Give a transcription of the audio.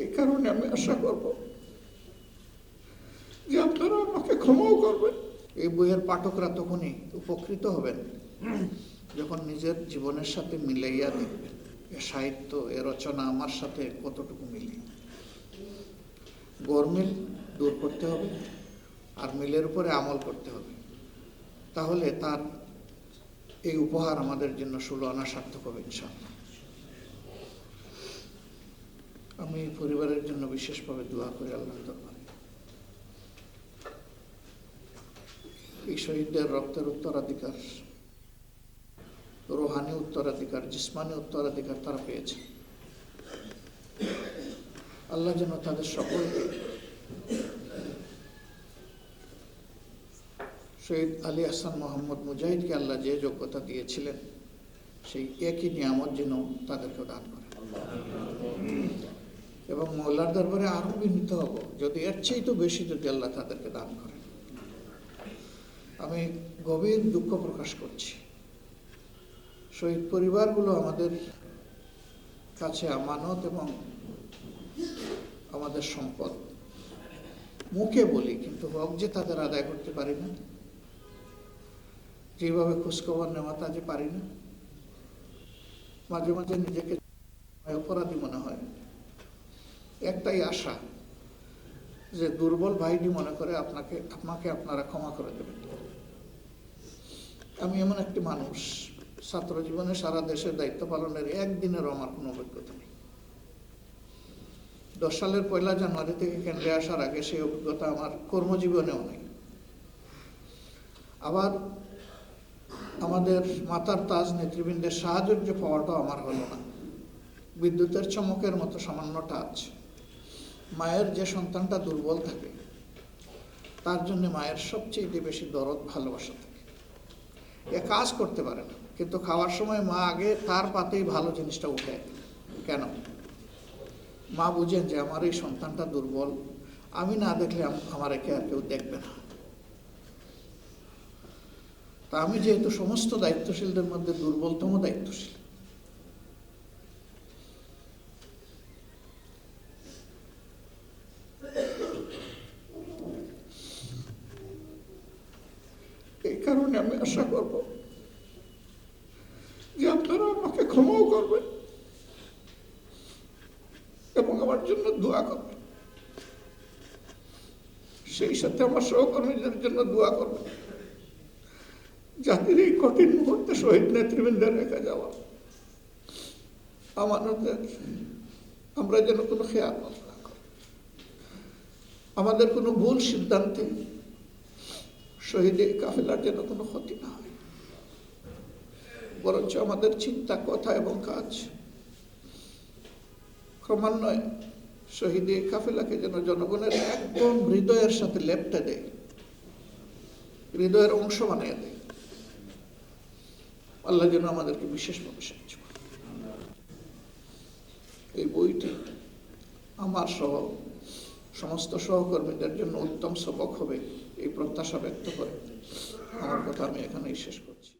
এই কারণে আমি আশা করব যে আপনারা আমাকে ক্ষমাও করবেন। এই বইয়ের পাঠকরা তখনই উপকৃত হবেন, যখন নিজের জীবনের সাথে মিলাইয়া দেখবেন। এ সাহিত্য, এ রচনা আমার সাথে কতটুকু মিলে? গরমিল দূর করতে হবে, আর মিলের উপরে আমল করতে হবে। তাহলে তার এই উপহার আমাদের জন্য ষোলো আনা সার্থক হবে ইনশাআল্লাহ। আমি পরিবারের জন্য বিশেষভাবে দোয়া করি আল্লাহর দরবারে। এই শহীদদের রক্তের উত্তরাধিকার, রোহানি উত্তরাধিকার, জিসমানি উত্তরাধিকার তারা পেয়েছে। আল্লাহ যেন তাদের সকলকে শহীদ আলী হাসান মোহাম্মদ মুজাহিদকে আল্লাহ যে যোগ্যতা দিয়েছিলেন, সেই একই নিয়ামত যেন তাদেরকে দান করে এবং মোল্লার দরবারে আরও বিনীত হব। যদি এর চেয়ে তো বেশি যদি আল্লাহ তাদেরকে দান করে আমি গভীর দুঃখ প্রকাশ করছি। শহীদ পরিবারগুলো আমাদের কাছে আমানত এবং আমাদের সম্পদ। মুখে বলি, কিন্তু হক যে তাদের আদায় করতে পারি না। যেভাবে খোঁজখবর নেওয়া তা যে পারি না। মাঝে মাঝে নিজেকে অপরাধী মনে হয়। একটাই আশা যে দুর্বল ভাইটি মনে করে আপনাকে আপনাকে আপনারা ক্ষমা করে দেবেন। আমি এমন একটি মানুষ, ছাত্র জীবনে সারা দেশের দায়িত্ব পালনের একদিনেরও আমার কোনো অভিজ্ঞতা নেই। দশ সালের পয়লা জানুয়ারি থেকে কেন্দ্রে আসার আগে সেই অভিজ্ঞতা আমার কর্মজীবনেও নেই। আবার আমাদের মাতার তাজ নেতৃবৃন্দের সাহায্য পাওয়াটাও আমার হলো না। বিদ্যুতের চমকের মতো সামান্য টাচ মায়ের যে সন্তানটা দুর্বল থাকে, তার জন্য মায়ের সবচেয়ে বেশি দরদ, ভালোবাসা থাকে। এ কাজ করতে পারে না, কিন্তু খাওয়ার সময় মা আগে তার পাতেই ভালো জিনিসটা উঠে কেন? মা বুঝেন যে আমার এই সন্তানটা দুর্বল, আমি না দেখলে আমার একে আর কেউ দেখবে না। তা আমি যেহেতু সমস্ত দায়িত্বশীলদের মধ্যে দুর্বলতম দায়িত্বশীল এই কারণে আমি আশা করব যে আপনারা আমাকে ক্ষমাও করবেন এবং আমার জন্য দোয়া করবেন। সেই সাথে আমার সহকর্মীদের জন্য দোয়া করবেন। জাতির এই কঠিন মুহূর্তে শহীদ নেতৃবৃন্দের রেখে যাওয়া। আমাদের আমরা যেন কোনো খেয়াল না আমাদের কোনো ভুল সিদ্ধান্তে শহীদে কাফেলার যেন কোনো ক্ষতি না হয়। বরঞ্চ আমাদের চিন্তা, কথা এবং কাজ ক্রমান্বয়ে শহীদে কাফেলাকে যেন জনগণের একদম হৃদয়ের সাথে লেপটে দেয়, হৃদয়ের অংশ বানিয়ে দেয়। আল্লাহ যেন আমাদেরকে বিশেষভাবে সাহায্য করে এই বইটি আমার সহ সমস্ত সহকর্মীদের জন্য উত্তম সবক হবে, এই প্রত্যাশা ব্যক্ত করে। আমার কথা আমি এখানেই শেষ করছি।